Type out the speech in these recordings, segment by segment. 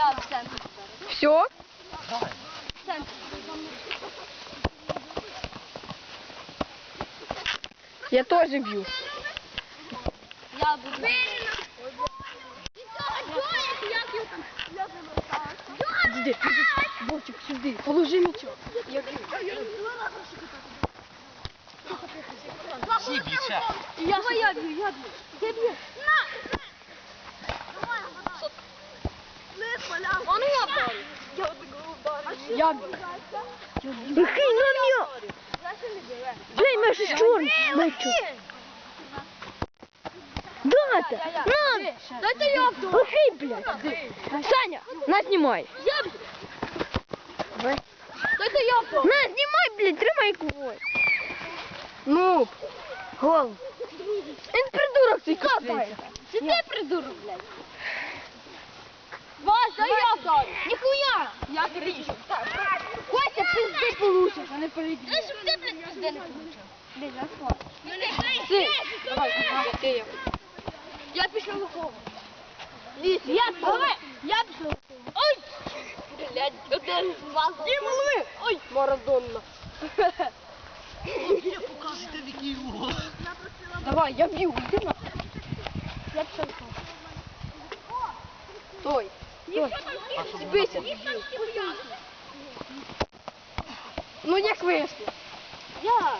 Я в центр. Все? В центр. Я теж б'ю. Я буду. Іди, Бочик, сюди. Положи м'ячок. Всі більше. Я, я б'ю, я б'ю. Ти Б'єш. На! Вони я б'ю. Я б'ю. Який нам'я? Дай мене щось чорне. Мальчик. Дата! На! Дайте я б'ю. Лохий, блядь. Саня, на знімай. Я б'ю. Давай. Дайте я б'ю. На, знімай, блядь, тримай квой. Ну, гол. Він придурок цей катає. Чи ти придурок, блядь? Я б'ю. Ніхуя. Я перейду. Костя, пизди получиш, а не перейди. Ну, щоб ти, блядь, пизди не получив. Блядь, я слаб. Ти. Давай, ага, ти я. Я пішов вихову. Ліс, я давай. Я пішов. Ой! Блядь, один змазав. Ти малий. Ой, Марадонна. Покажете, який угол. Давай, я б'ю. Іди на. Я пішов вихову. Стой. Стой. Збийся. Ну як вийшло? Я.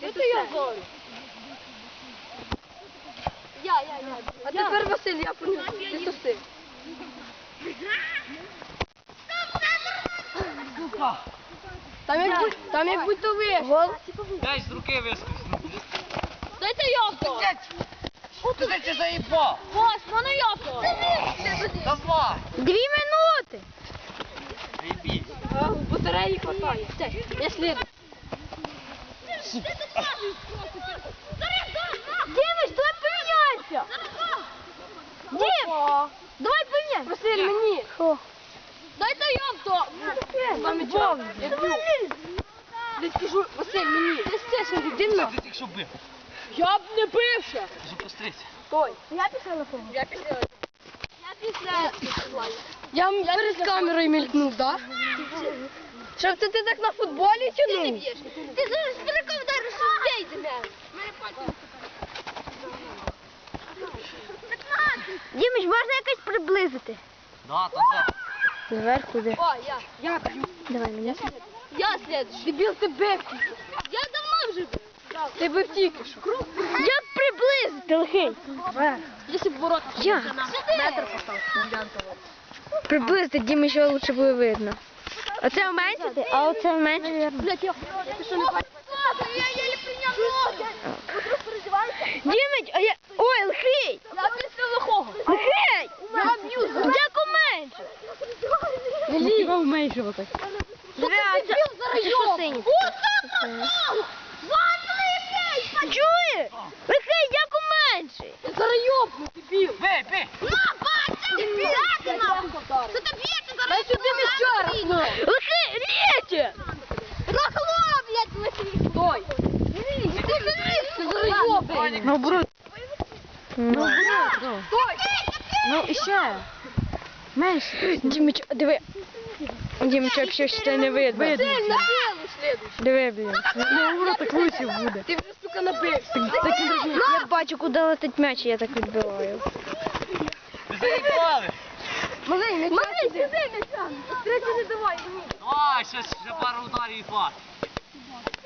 Це ти я зорю. Я, я, я. А тепер Василь, я поняв. Ти соси. Там як будь, там як будь то вийшло. Дай з руки вискочну. Дайте я б'ю. Ти заїбав? Мене я б'ю. Давай. Дві минути. Батареї хватає. Я сліду. Дімич, давай поміняйся. Дім, давай поміняйся. Василь, мені. Б'ю. Там м'ячок. Я б'ю. Я скажу, Василь, мені. Ти стеся, іди Ти тільки що бив. Я б не бився. Зупустрися. Стой. Я пішла на фон. Я пішла. Я після. Я, перед камерою мількнув, так? Щоб це ти так на футболі Ти не тянув? б'єш. Ти зараз велика вдариш, що вбій тебе. Дімич, можна якось приблизити? Да, там де. Зверху де. О, я. Я б'ю. Давай мене. Я слідчий. Дебіл, ти бив. Я давно вже був. Ти бив тільки що. Як приблизити, лихий? Якщо б ворота. Я. Метр Приблизити, Дімі, що лучше буде видно. Оце уменшити, а оце уменшити. Блядь, я? Я єлі прийняв ноги. Ви просто переживаєте? А я... Ой, лихий! Я після лихого. Лихий! Я б'ю. Як уменшити? Велі. Його уменшувати. Що ти дебіл зараз йоб? О, так, Ванни, блядь! Чуєш? Лихий, як уменшити? Я зараз йобну, дебіл. Бей, бей. На, бачите, дебіл! Що ти б'єте зараз? Дай сюди ще раз, ну. Лихий, лєте! Рахло, блядь, лихий. Стой. Ти залізь, зараз Наоборот. Ну, Стой. ну і ще. Менше. Дімич, диви. Дімич, взагалі ще не видно. Сильно. Диви, блін. Ну, воно так лучше буде. Ти вже, сука, набився. Я бачу, куди летить м'яч, і я так відбиваю. Заїбали. Малий, не Малий, сюди не тягни. Третій не давай. Давай, ще, ще пару ударів і пас.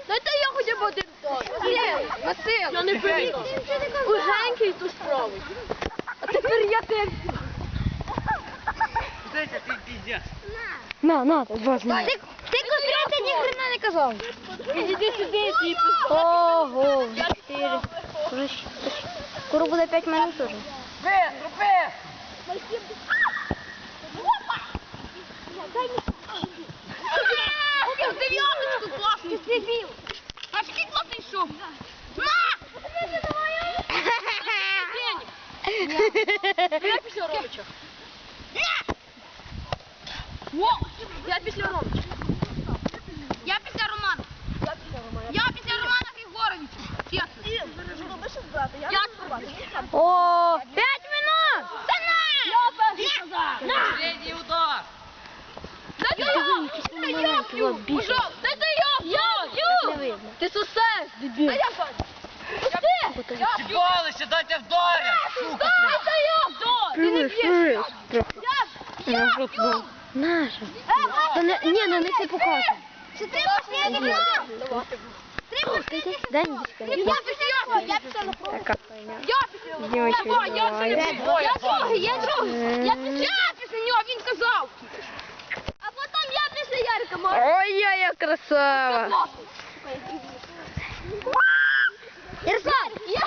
Дайте я хоча б один Василь. Я не бив. Уже тут справить. А тепер я тебе. Дайте, ти піздець. На, на, два знімай. Ти, ти конкретно ні хрена не казав. Іди сюди, ти Ого, чотири. Уже Скоро буде п'ять минут уже. Бистро, бистро. Купив дев'яточку класний, дебіл. А який класний шов? На! Я після Ромича. Во! Я після Ромича. Я після Романа. Я після Романа Григоровича. Чесно. Я О, п'ять минут! Та на! Я перший сказав. На! Средній удар. маленький, б'ю. от, більше. Зібалися, дайте вдарять! Сука! Дайте я б'ю. Ти не Плюс, б'єш. плюс. Трохи. Я, я Ну, б'ю. тут, Наша. Та не, ні, ну не це показує. Чи ти последній раз? Три последніх Дай разів. мені Я пішла, я пішла на фронт. Така хуйня. Я пішла. Дівочки, Давай, я давай. це не Двоє Я пали. другий, я другий. Я після, я після нього, він казав. А потім я після Ярика мав. Ой, я, я красава. Ярослав, я...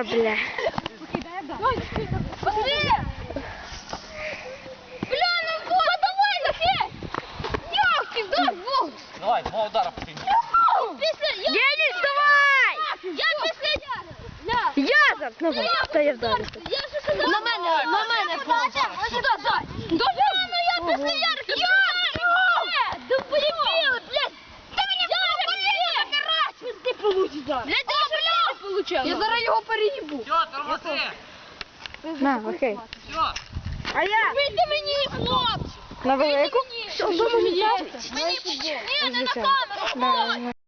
Ну, бля. Пошли! Бля, ну вот, давай, Захей! Ёлки, дай бог! Давай, два удара по. Після... Я... Денис, давай! Я після! Я... Я ну, та я вдарю. Я ж сказав. На мене, на мене. Сюди, дай. Давай, ну я після Ярика. Я! Да блядь! Ти мені полетіли! Карась, ти получиш зараз. Блядь, я. Я зараз його переїбу. Все, тормози! На, окей. Все! А я? Вийди мені, хлопці! На велику? Що, що мені? Мені, ні, не на камеру, хлопці!